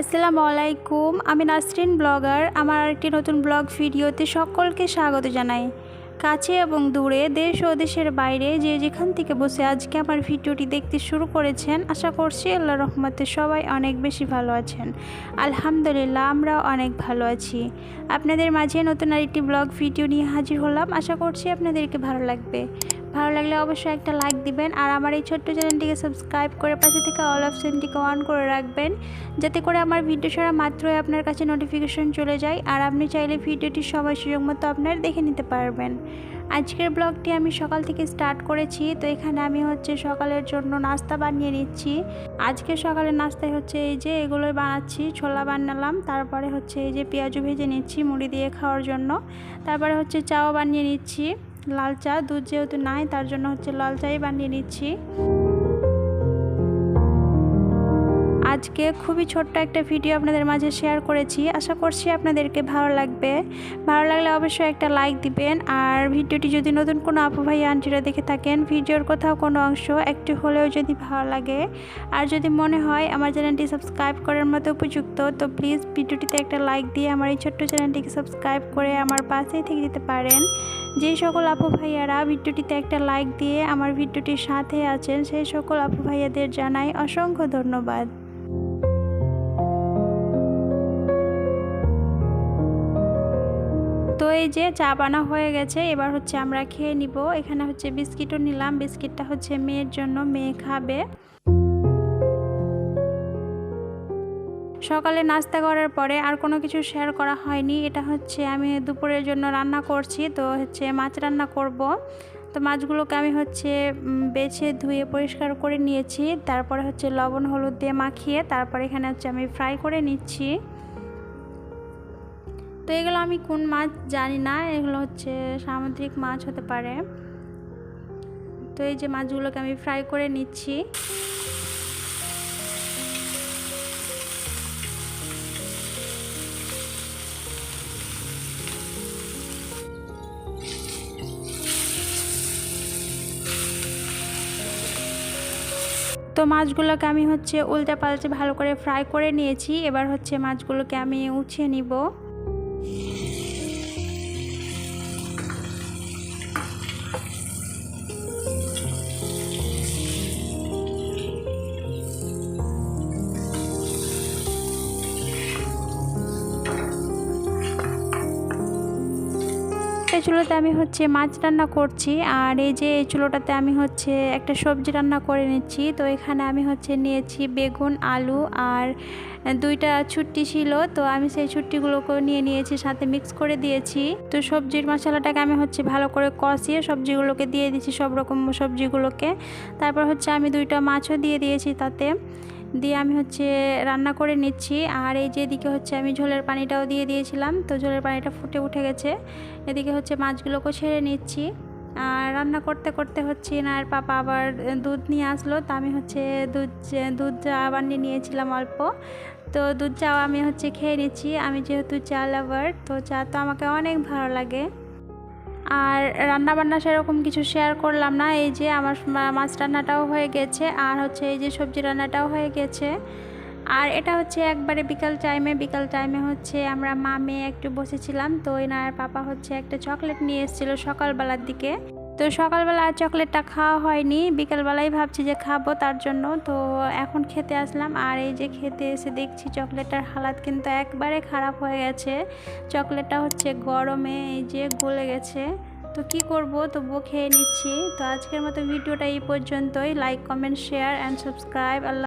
আসসালামু আলাইকুম, আমি নাসরিন ব্লগার। আমার আরেকটি নতুন ব্লগ ভিডিওতে সকলকে স্বাগত জানাই। কাছে এবং দূরে, দেশ ও দেশের বাইরে যে যেখান থেকে বসে আজকে আমার ভিডিওটি দেখতে শুরু করেছেন, আশা করছি আল্লাহ রহমতে সবাই অনেক বেশি ভালো আছেন। আলহামদুলিল্লাহ, আমরাও অনেক ভালো আছি। আপনাদের মাঝে নতুন আরেকটি ব্লগ ভিডিও নিয়ে হাজির হলাম, আশা করছি আপনাদেরকে ভালো লাগবে। ভালো লাগলে অবশ্যই একটা লাইক দিবেন। আর আমার এই ছোট্ট চ্যানেলটিকে সাবস্ক্রাইব করে পাশে থেকে অল অপশনটিকে অন করে রাখবেন। যাতে করে আমার ভিডিও ছাড়া মাত্রই আপনার কাছে নোটিফিকেশন চলে যায়। আর আপনি চাইলে ভিডিওটি সময় সুযোগ মতো আপনার দেখে নিতে পারবেন। আজকের ব্লগটি আমি সকাল থেকে স্টার্ট করেছি। তো এখানে আমি হচ্ছে সকালের জন্য নাস্তা বানিয়ে নিচ্ছি। আজকে সকালের নাস্তায় হচ্ছে এই যে এগুলোই বানাচ্ছি। ছোলা বানালাম। তারপরে হচ্ছে এই যে পেঁয়াজু ভেজে নিচ্ছি মুড়ি দিয়ে খাওয়ার জন্য। তারপরে হচ্ছে চাও বানিয়ে নিচ্ছি। লাল চা দুধ যেহেতু নাই তার জন্য হচ্ছে লাল চাই বানিয়ে নিচ্ছি। আজকে খুবই ছোট্ট একটা ভিডিও আপনাদের মাঝে শেয়ার করেছি। আশা করছি আপনাদেরকে ভালো লাগবে। ভালো লাগলে অবশ্যই একটা লাইক দিবেন। আর ভিডিওটি যদি নতুন কোনো আপু ভাই, আন্টিরা দেখে থাকেন, ভিডিওর কোথাও কোনো অংশ, একটু হলেও যদি ভালো লাগে। আর যদি মনে হয় আমার চ্যানেলটি সাবস্ক্রাইব করার মতো উপযুক্ত, তো প্লিজ ভিডিওটিতে একটা লাইক দিয়ে আমার এই ছোট্ট চ্যানেলটিকে সাবস্ক্রাইব করে আমার পাশেই থেকে দিতে পারেন। যেই সকল আপু ভাইয়ারা ভিডিওটিতে একটা লাইক দিয়ে আমার ভিডিওটির সাথে আছেন, সেই সকল আপু ভাইয়াদের জানাই অসংখ্য ধন্যবাদ। এই যে চা বানা হয়ে গেছে, এবার হচ্ছে আমরা খেয়ে নিব। এখানে হচ্ছে বিস্কিটও নিলাম। বিস্কিটটা হচ্ছে মেয়ের জন্য, মেয়ে খাবে। সকালে নাস্তা করার পরে আর কোনো কিছু শেয়ার করা হয়নি। এটা হচ্ছে আমি দুপুরের জন্য রান্না করছি, তো হচ্ছে মাছ রান্না করব। তো মাছগুলোকে আমি হচ্ছে বেছে ধুয়ে পরিষ্কার করে নিয়েছি। তারপরে হচ্ছে লবণ, হলুদ দিয়ে মাখিয়ে তারপরে এখানে হচ্ছে আমি ফ্রাই করে নিচ্ছি। তো এগুলো আমি কোন মাছ জানি না, এগুলো হচ্ছে সামুদ্রিক মাছ হতে পারে। তো এই যে মাছগুলোকে আমি ফ্রাই করে নিচ্ছি। তো মাছগুলোকে আমি হচ্ছে উল্টে পাল্টে ভালো করে ফ্রাই করে নিয়েছি। এবার হচ্ছে মাছগুলোকে আমি উঠিয়ে নিব। Yeah. এই চুলোতে আমি হচ্ছে মাছ রান্না করছি, আর এই যে এই চুলোটাতে আমি হচ্ছে একটা সবজি রান্না করে নিচ্ছি। তো এখানে আমি হচ্ছে নিয়েছি বেগুন, আলু, আর দুইটা ছুট্টি ছিল। তো আমি সেই ছুট্টিগুলোকে নিয়ে নিয়েছি, সাথে মিক্স করে দিয়েছি। তো সবজির মশলাটাকে আমি হচ্ছে ভালো করে কষিয়ে সবজিগুলোকে দিয়ে দিয়েছি সব রকম সবজিগুলোকে। তারপর হচ্ছে আমি দুইটা মাছও দিয়ে দিয়েছি তাতে। দিয়ে আমি হচ্ছে রান্না করে নিচ্ছি। আর এই যে এদিকে হচ্ছে আমি ঝোলের পানিটাও দিয়ে দিয়েছিলাম, তো ঝোলের পানিটা ফুটে উঠে গেছে। এদিকে হচ্ছে মাছগুলোকে ছেড়ে নিচ্ছি। আর রান্না করতে করতে হচ্ছে আর পাপা আবার দুধ নিয়ে আসলো, তো আমি হচ্ছে দুধ দুধ চা বানিয়ে নিয়েছিলাম অল্প। তো দুধ চাও আমি হচ্ছে খেয়ে নিচ্ছি। আমি যেহেতু চা লাভার, তো চা তো আমাকে অনেক ভালো লাগে। আর রান্না বান্না সেরকম কিছু শেয়ার করলাম না। এই যে আমার মাছ রান্নাটাও হয়ে গেছে, আর হচ্ছে এই যে সবজি রান্নাটাও হয়ে গেছে। আর এটা হচ্ছে একবারে বিকাল টাইমে বিকাল টাইমে হচ্ছে আমরা মা মেয়ে একটু বসেছিলাম, তো এনার পাপা হচ্ছে একটা চকলেট নিয়ে এসেছিল সকালবেলার দিকে। তো সকালবেলা আর চকলেটটা খাওয়া হয়নি বিকালবেলায় ভাবছি যে খাব তার জন্য। তো এখন খেতে আসলাম, আর এই যে খেতে এসে দেখছি চকলেটটার হালাত কিন্তু একবারে খারাপ হয়ে গেছে। চকলেটটা হচ্ছে গরমে এই যে গলে গেছে। তো কি করব, তবুও খেয়ে নিচ্ছি। তো আজকের মতো ভিডিওটা এই পর্যন্তই। Like comment share and subscribe Allah